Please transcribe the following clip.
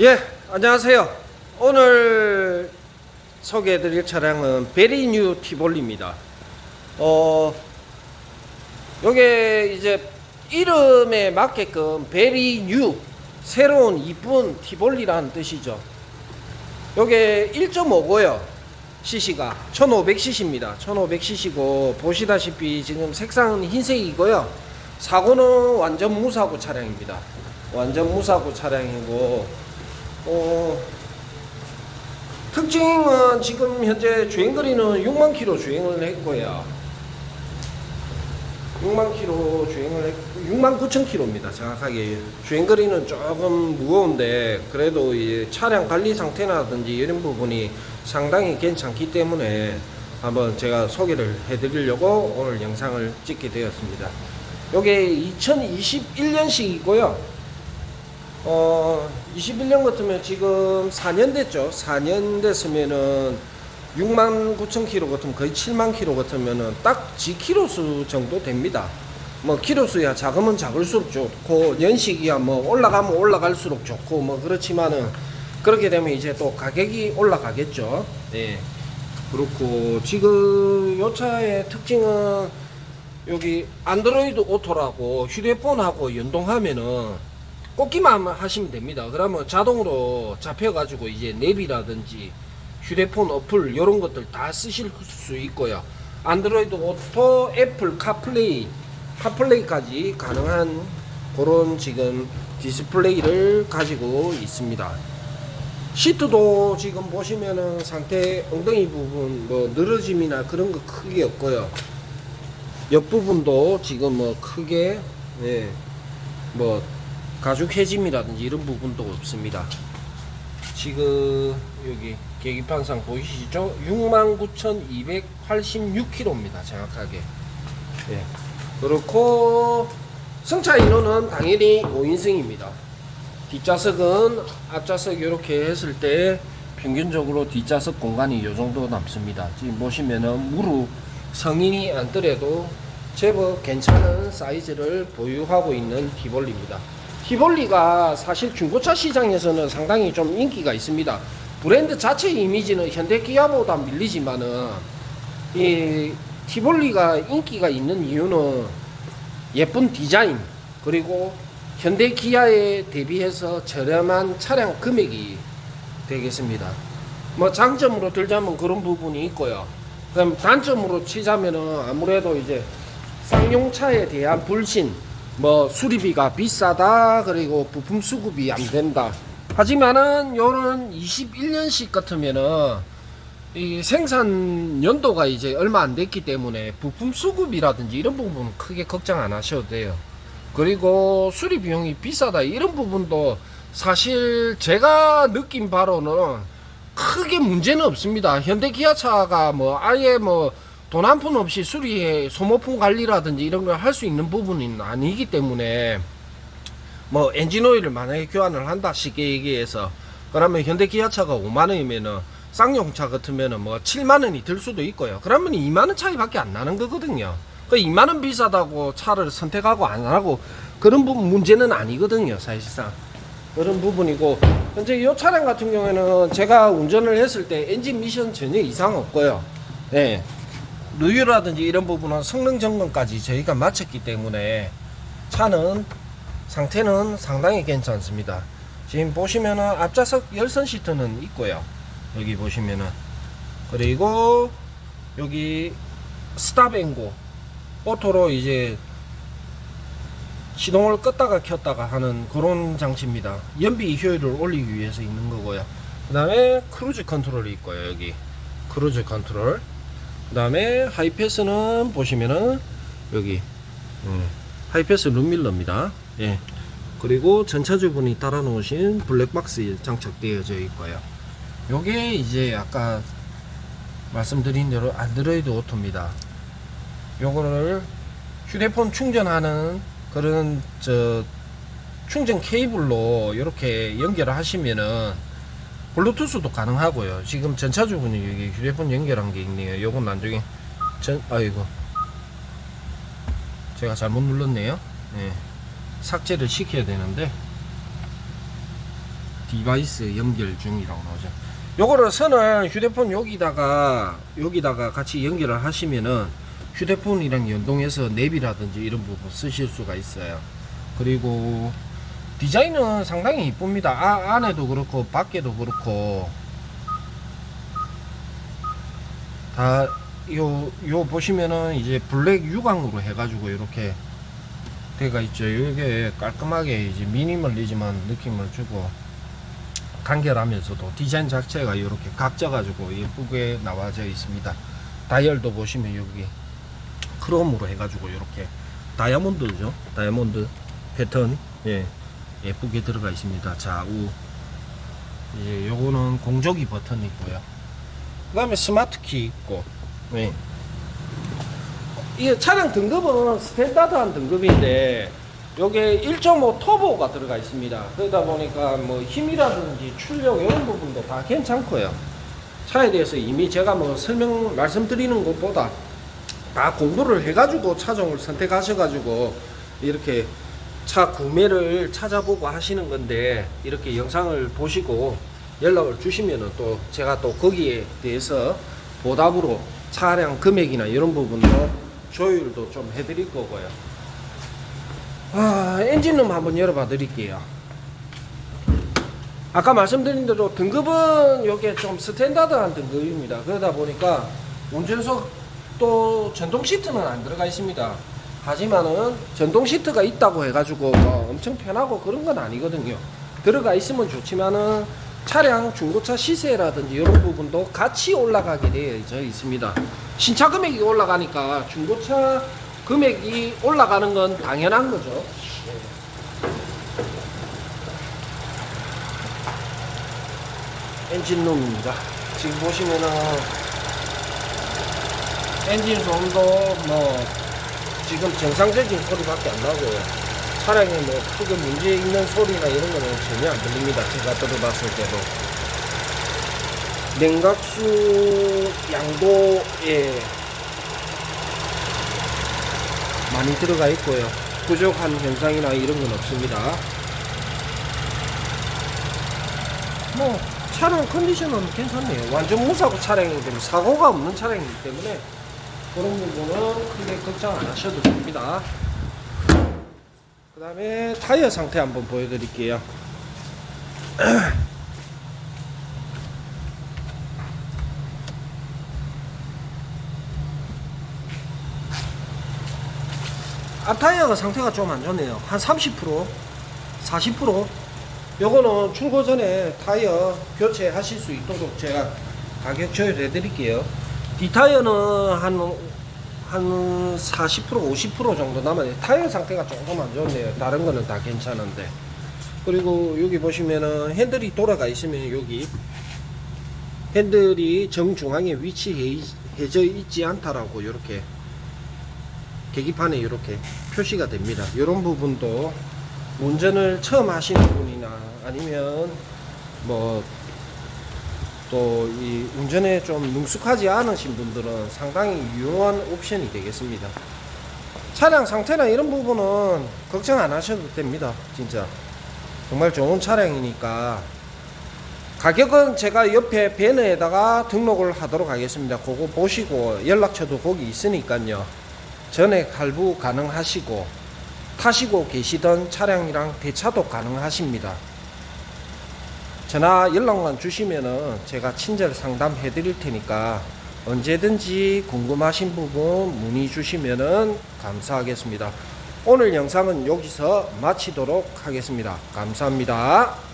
예, 안녕하세요. 오늘 소개해드릴 차량은 베리뉴 티볼리입니다. 어, 요게 이제 이름에 맞게끔 베리뉴, 새로운 이쁜 티볼리라는 뜻이죠. 요게 1.5고요. CC가 1500cc입니다. 1500cc고 보시다시피 지금 색상은 흰색이고요. 사고는 완전 무사고 차량입니다. 완전 무사고 차량이고 어, 특징은 지금 현재 주행 거리는 6만 킬로 주행을 했고요. 6만 킬로 주행을 했, 6만 9천 킬로입니다. 정확하게 주행 거리는 조금 무거운데 그래도 이 차량 관리 상태라든지 이런 부분이 상당히 괜찮기 때문에 한번 제가 소개를 해드리려고 오늘 영상을 찍게 되었습니다. 요게 2021년식이고요. 어, 21년 같으면 지금 4년 됐죠. 4년 됐으면은 6만 9천 킬로 같으면 거의 7만 킬로 같으면은 딱 G키로수 정도 됩니다. 뭐 키로수야 작으면 작을수록 좋고 연식이야 뭐 올라가면 올라갈수록 좋고 뭐 그렇지만은 그렇게 되면 이제 또 가격이 올라가겠죠. 네. 그렇고 지금 요 차의 특징은 여기 안드로이드 오토라고 휴대폰하고 연동하면은 꽂기만 하시면 됩니다. 그러면 자동으로 잡혀가지고 이제 앱이라든지 휴대폰 어플 이런 것들 다 쓰실 수 있고요. 안드로이드 오토, 애플 카플레이, 카플레이까지 가능한 그런 지금 디스플레이를 가지고 있습니다. 시트도 지금 보시면은 상태 엉덩이 부분 뭐 늘어짐이나 그런 거 크게 없고요. 옆 부분도 지금 뭐 크게 예, 뭐 가죽 해짐이라든지 이런 부분도 없습니다. 지금 여기 계기판상 보이시죠? 69,286km입니다. 정확하게. 예. 그렇고 승차 인원은 당연히 5인승입니다. 뒷좌석은 앞좌석 이렇게 했을 때 평균적으로 뒷좌석 공간이 이 정도 남습니다. 지금 보시면은 무릎 성인이 앉더라도 제법 괜찮은 사이즈를 보유하고 있는 티볼리입니다. 티볼리가 사실 중고차 시장에서는 상당히 좀 인기가 있습니다. 브랜드 자체 이미지는 현대 기아보다 밀리지만은 이 티볼리가 인기가 있는 이유는 예쁜 디자인 그리고 현대 기아에 대비해서 저렴한 차량 금액이 되겠습니다. 뭐 장점으로 들자면 그런 부분이 있고요. 그럼 단점으로 치자면은 아무래도 이제 쌍용차에 대한 불신, 뭐 수리비가 비싸다, 그리고 부품 수급이 안 된다. 하지만은 요런 21년식 같으면은 이 생산 연도가 이제 얼마 안 됐기 때문에 부품 수급이라든지 이런 부분은 크게 걱정 안 하셔도 돼요. 그리고 수리 비용이 비싸다 이런 부분도 사실 제가 느낀 바로는 크게 문제는 없습니다. 현대 기아차가 뭐 아예 뭐 돈 한 푼 없이 수리에 소모품 관리라든지 이런 걸 할 수 있는 부분은 아니기 때문에 뭐 엔진 오일을 만약에 교환을 한다 쉽게 얘기해서 그러면 현대 기아차가 5만 원이면은 쌍용차 같으면은 뭐 7만 원이 들 수도 있고요. 그러면 2만 원 차이밖에 안 나는 거거든요. 그 2만 원 비싸다고 차를 선택하고 안 하고 그런 부분 문제는 아니거든요, 사실상. 그런 부분이고 현재 이 차량 같은 경우에는 제가 운전을 했을 때 엔진 미션 전혀 이상 없고요. 예. 누유라든지 이런 부분은 성능 점검까지 저희가 마쳤기 때문에 차는 상태는 상당히 괜찮습니다. 지금 보시면은 앞좌석 열선 시트는 있고요. 여기 보시면은 그리고 여기 스탑 앵고 오토로 이제 시동을 껐다가 켰다가 하는 그런 장치입니다. 연비 효율을 올리기 위해서 있는 거고요. 그 다음에 크루즈 컨트롤이 있고요. 여기 크루즈 컨트롤. 그 다음에 하이패스는 보시면은 여기 음, 하이패스 룸밀러입니다. 예. 그리고 전차주분이 따라 놓으신 블랙박스에 장착되어져 있고요. 요게 이제 아까 말씀드린 대로 안드로이드 오토입니다. 요거를 휴대폰 충전하는 그런 저 충전 케이블로 이렇게 연결을 하시면은 블루투스도 가능하고요. 지금 전차주분이 여기 휴대폰 연결한 게 있네요. 요건 나중에 전 아이고 제가 잘못 눌렀네요. 예. 삭제를 시켜야 되는데 디바이스 연결 중이라고 나오죠. 요거를 선을 휴대폰 여기다가 여기다가 같이 연결을 하시면은 휴대폰이랑 연동해서 앱이라든지 이런 부분 쓰실 수가 있어요. 그리고 디자인은 상당히 이쁩니다. 아, 안에도 그렇고 밖에도 그렇고 다 요 요 보시면은 이제 블랙 유광으로 해가지고 이렇게 돼가 있죠. 이게 깔끔하게 이제 미니멀리즘한 느낌을 주고 간결하면서도 디자인 자체가 이렇게 각져가지고 예쁘게 나와져 있습니다. 다이얼도 보시면 여기 크롬으로 해가지고 이렇게 다이아몬드죠. 다이아몬드 패턴 예 예쁘게 들어가 있습니다. 좌우 이제 요거는 공조기 버튼이 있고요. 그 다음에 스마트 키 있고 예. 이 차량 등급은 스탠다드한 등급인데 요게 1.5 터보가 들어가 있습니다. 그러다 보니까 뭐 힘이라든지 출력 이런 부분도 다 괜찮고요. 차에 대해서 이미 제가 뭐 설명 말씀드리는 것보다 다 공부를 해가지고 차종을 선택하셔가지고 이렇게 차 구매를 찾아보고 하시는 건데 이렇게 영상을 보시고 연락을 주시면은 또 제가 또 거기에 대해서 보답으로 차량 금액이나 이런 부분도 조율도 좀 해드릴 거고요. 아, 엔진룸 한번 열어봐 드릴게요. 아까 말씀드린 대로 등급은 이게 좀 스탠다드한 등급입니다. 그러다 보니까 운전석 또 전동 시트는 안 들어가 있습니다. 하지만은 전동 시트가 있다고 해가지고 뭐 엄청 편하고 그런 건 아니거든요. 들어가 있으면 좋지만은 차량 중고차 시세라든지 이런 부분도 같이 올라가게 되어 있습니다. 신차 금액이 올라가니까 중고차 금액이 올라가는 건 당연한 거죠. 엔진룸입니다. 지금 보시면은 엔진 소음도 뭐 지금 정상적인 소리밖에 안 나고요. 차량에 뭐 크게 문제 있는 소리나 이런 거는 전혀 안 들립니다. 제가 들어봤을 때도. 냉각수 양도에 많이 들어가 있고요. 부족한 현상이나 이런 건 없습니다. 뭐 차량 컨디션은 괜찮네요. 완전 무사고 차량이기 때문에 사고가 없는 차량이기 때문에 그런 부분은 크게 걱정 안 하셔도 됩니다. 그 다음에 타이어 상태 한번 보여드릴게요. 앞타이어가 상태가 좀 안 좋네요. 한 30%, 40%. 요거는 출고 전에 타이어 교체하실 수 있도록 제가 가격 조율해 드릴게요. 뒷타이어는 한, 한 40%, 50% 정도 남아요. 타이어 상태가 조금 안 좋네요. 다른 거는 다 괜찮은데. 그리고 여기 보시면은 핸들이 돌아가 있으면 여기 핸들이 정중앙에 위치해져 있지 않다라고 이렇게 계기판에 이렇게 표시가 됩니다. 이런 부분도 운전을 처음 하시는 분이나 아니면 뭐 또 이 운전에 좀 능숙하지 않으신 분들은 상당히 유용한 옵션이 되겠습니다. 차량 상태나 이런 부분은 걱정 안 하셔도 됩니다. 진짜 정말 좋은 차량이니까 가격은 제가 옆에 배너에다가 등록을 하도록 하겠습니다. 그거 보시고 연락처도 거기 있으니까요. 전액 할부 가능하시고 타시고 계시던 차량이랑 대차도 가능하십니다. 전화 연락만 주시면은 제가 친절 상담해 드릴 테니까 언제든지 궁금하신 부분 문의 주시면은 감사하겠습니다. 오늘 영상은 여기서 마치도록 하겠습니다. 감사합니다.